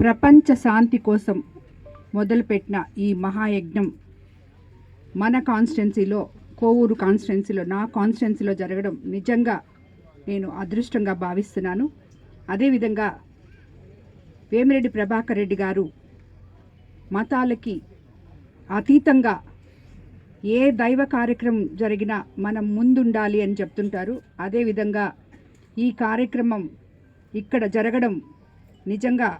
ప్రపంచ శాంతి కోసం మొదలుపెట్టిన ఈ మహాయజ్ఞం మన కాన్స్టిట్యున్సీలో కోవూరు కాన్స్టిట్యున్సీలో నా కాన్స్టిట్యున్సీలో జరగడం నిజంగా నేను అదృష్టంగా భావిస్తున్నాను. అదేవిధంగా వేమిరెడ్డి ప్రభాకర్ రెడ్డి గారు మతాలకి అతీతంగా ఏ దైవ కార్యక్రమం జరిగినా మనం ముందుండాలి అని చెప్తుంటారు. అదేవిధంగా ఈ కార్యక్రమం ఇక్కడ జరగడం నిజంగా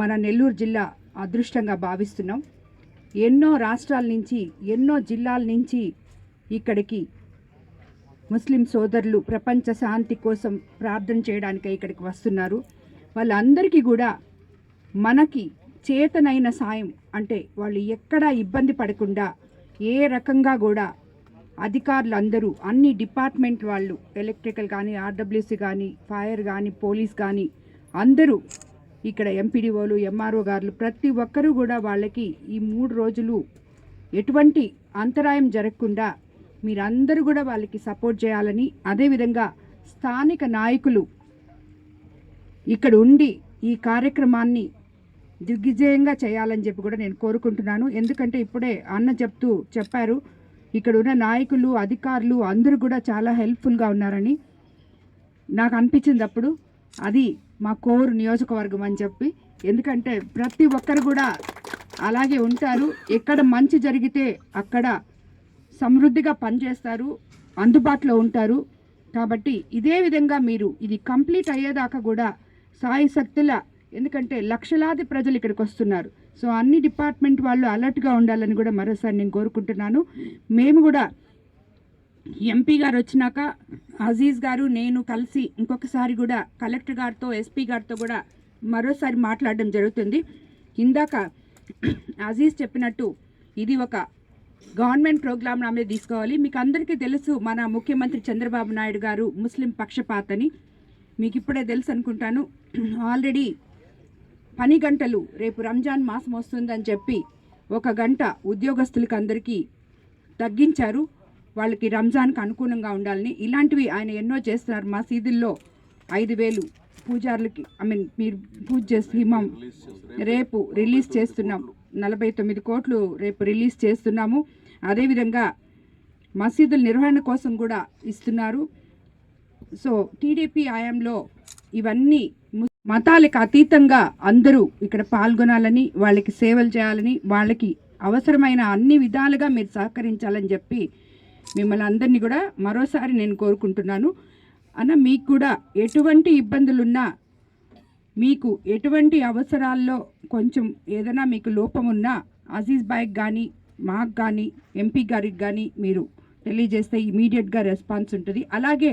మన నెల్లూరు జిల్లా అదృష్టంగా భావిస్తున్నాం. ఎన్నో రాష్ట్రాల నుంచి ఎన్నో జిల్లాల నుంచి ఇక్కడికి ముస్లిం సోదరులు ప్రపంచ శాంతి కోసం ప్రార్థన చేయడానికి ఇక్కడికి వస్తున్నారు. వాళ్ళందరికీ కూడా మనకి చేతనైన సాయం అంటే వాళ్ళు ఎక్కడా ఇబ్బంది పడకుండా ఏ రకంగా కూడా అధికారులు అందరూ అన్ని డిపార్ట్మెంట్ వాళ్ళు ఎలక్ట్రికల్ కానీ ఆర్డబ్ల్యూసీ కానీ ఫైర్ కానీ పోలీస్ కానీ అందరూ ఇక్కడ ఎంపీడీఓలు ఎంఆర్ఓ గారు ప్రతి ఒక్కరూ కూడా వాళ్ళకి ఈ మూడు రోజులు ఎటువంటి అంతరాయం జరగకుండా మీరందరూ కూడా వాళ్ళకి సపోర్ట్ చేయాలని అదేవిధంగా స్థానిక నాయకులు ఇక్కడ ఉండి ఈ కార్యక్రమాన్ని దిగ్విజయంగా చేయాలని చెప్పి కూడా నేను కోరుకుంటున్నాను. ఎందుకంటే ఇప్పుడే అన్న చెప్తూ చెప్పారు ఇక్కడ ఉన్న నాయకులు అధికారులు అందరూ కూడా చాలా హెల్ప్ఫుల్గా ఉన్నారని నాకు అనిపించింది అప్పుడు. అది మా కోరు నియోజకవర్గం అని చెప్పి. ఎందుకంటే ప్రతి ఒక్కరు కూడా అలాగే ఉంటారు. ఎక్కడ మంచి జరిగితే అక్కడ సమృద్ధిగా పనిచేస్తారు అందుబాటులో ఉంటారు. కాబట్టి ఇదే విధంగా మీరు ఇది కంప్లీట్ అయ్యేదాకా కూడా సాయి శక్తుల ఎందుకంటే లక్షలాది ప్రజలు ఇక్కడికి వస్తున్నారు. సో అన్ని డిపార్ట్మెంట్ వాళ్ళు అలర్ట్గా ఉండాలని కూడా మరోసారి నేను కోరుకుంటున్నాను. మేము కూడా ఎంపీ గారు వచ్చినాక అజీజ్ గారు నేను కలిసి ఇంకొకసారి కూడా కలెక్టర్ గారితో ఎస్పీ గారితో కూడా మరోసారి మాట్లాడడం జరుగుతుంది. ఇందాక అజీజ్ చెప్పినట్టు ఇది ఒక గవర్నమెంట్ ప్రోగ్రామ్ నా తీసుకోవాలి. మీకు అందరికీ తెలుసు మన ముఖ్యమంత్రి చంద్రబాబు నాయుడు గారు ముస్లిం పక్షపాతని. మీకు ఇప్పుడే తెలుసు అనుకుంటాను. ఆల్రెడీ పని గంటలు రేపు రంజాన్ మాసం వస్తుందని చెప్పి ఒక గంట ఉద్యోగస్తులకు అందరికీ తగ్గించారు. వాళ్ళకి రంజాన్కి అనుకూలంగా ఉండాలని ఇలాంటివి ఆయన ఎన్నో చేస్తున్నారు మసీదుల్లో ఐదు వేలు పూజారులకి ఐ మీన్ మీరు పూజ చేసి హిమం రేపు రిలీజ్ చేస్తున్నాం. నలభై తొమ్మిది కోట్లు రేపు రిలీజ్ చేస్తున్నాము. అదేవిధంగా మసీదుల నిర్వహణ కోసం కూడా ఇస్తున్నారు. సో టీడీపీ ఆయంలో ఇవన్నీ మతాలకు అతీతంగా అందరూ ఇక్కడ పాల్గొనాలని వాళ్ళకి సేవలు చేయాలని వాళ్ళకి అవసరమైన అన్ని విధాలుగా మీరు సహకరించాలని చెప్పి మిమ్మల్ని అందరినీ కూడా మరోసారి నేను కోరుకుంటున్నాను. అన్న మీకు కూడా ఎటువంటి ఇబ్బందులున్నా మీకు ఎటువంటి అవసరాల్లో కొంచెం ఏదైనా మీకు లోపం ఉన్నా అజీజ్ బాయ్కి కానీ మాకు కానీ ఎంపీ గారికి కానీ మీరు తెలియజేస్తే ఇమీడియట్గా రెస్పాన్స్ ఉంటుంది. అలాగే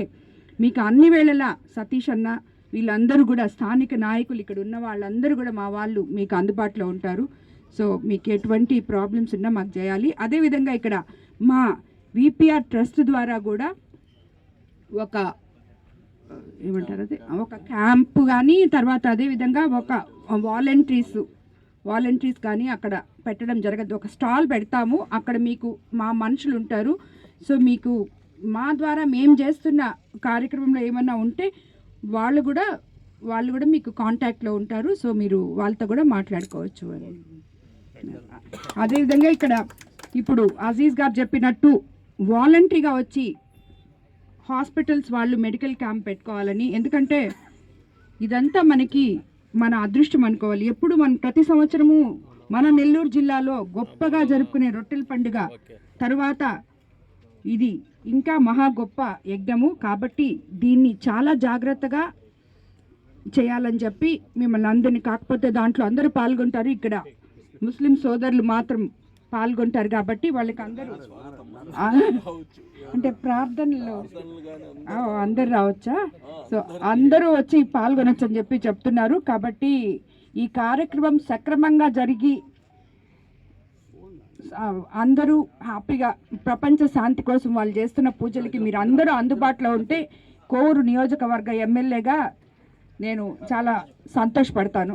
మీకు అన్ని వేళలా సతీష్ అన్న వీళ్ళందరూ కూడా స్థానిక నాయకులు ఇక్కడ ఉన్న వాళ్ళందరూ కూడా మా వాళ్ళు మీకు అందుబాటులో ఉంటారు. సో మీకు ఎటువంటి ప్రాబ్లమ్స్ ఉన్నా మాకు చేయాలి. అదేవిధంగా ఇక్కడ మా విపిఆర్ ట్రస్ట్ ద్వారా కూడా ఒక ఏమంటారు అది? ఒక క్యాంప్ కానీ తర్వాత అదేవిధంగా ఒక వాలంటీర్స్ వాలంటీర్స్ కానీ అక్కడ పెట్టడం జరగదు. ఒక స్టాల్ పెడతాము. అక్కడ మీకు మా మనుషులు ఉంటారు. సో మీకు మా ద్వారా మేము చేస్తున్న కార్యక్రమంలో ఏమన్నా ఉంటే వాళ్ళు కూడా వాళ్ళు కూడా మీకు కాంటాక్ట్లో ఉంటారు. సో మీరు వాళ్ళతో కూడా మాట్లాడుకోవచ్చు. అని అదేవిధంగా ఇక్కడ ఇప్పుడు అజీజ్ గారు చెప్పినట్టు వాలంటరీగా వచ్చి హాస్పిటల్స్ వాళ్ళు మెడికల్ క్యాంప్ పెట్టుకోవాలని. ఎందుకంటే ఇదంతా మనకి మన అదృష్టం అనుకోవాలి. ఎప్పుడు మనం ప్రతి సంవత్సరము మన నెల్లూరు జిల్లాలో గొప్పగా జరుపుకునే రొట్టెల పండుగ. తరువాత ఇది ఇంకా మహా గొప్ప యజ్ఞము. కాబట్టి దీన్ని చాలా జాగ్రత్తగా చేయాలని చెప్పి మిమ్మల్ని అందరినీ కాకపోతే దాంట్లో అందరూ పాల్గొంటారు. ఇక్కడ ముస్లిం సోదరులు మాత్రం పాల్గొంటారు కాబట్టి వాళ్ళకి అందరూ అంటే ప్రార్థనలో. అందరు రావచ్చా? సో అందరూ వచ్చి పాల్గొనొచ్చు అని చెప్పి చెప్తున్నారు. కాబట్టి ఈ కార్యక్రమం సక్రమంగా జరిగి అందరూ హ్యాపీగా ప్రపంచ శాంతి కోసం వాళ్ళు చేస్తున్న పూజలకి మీరు అందరూ అందుబాటులో ఉంటే కోరు నియోజకవర్గ ఎమ్మెల్యేగా నేను చాలా సంతోషపడతాను.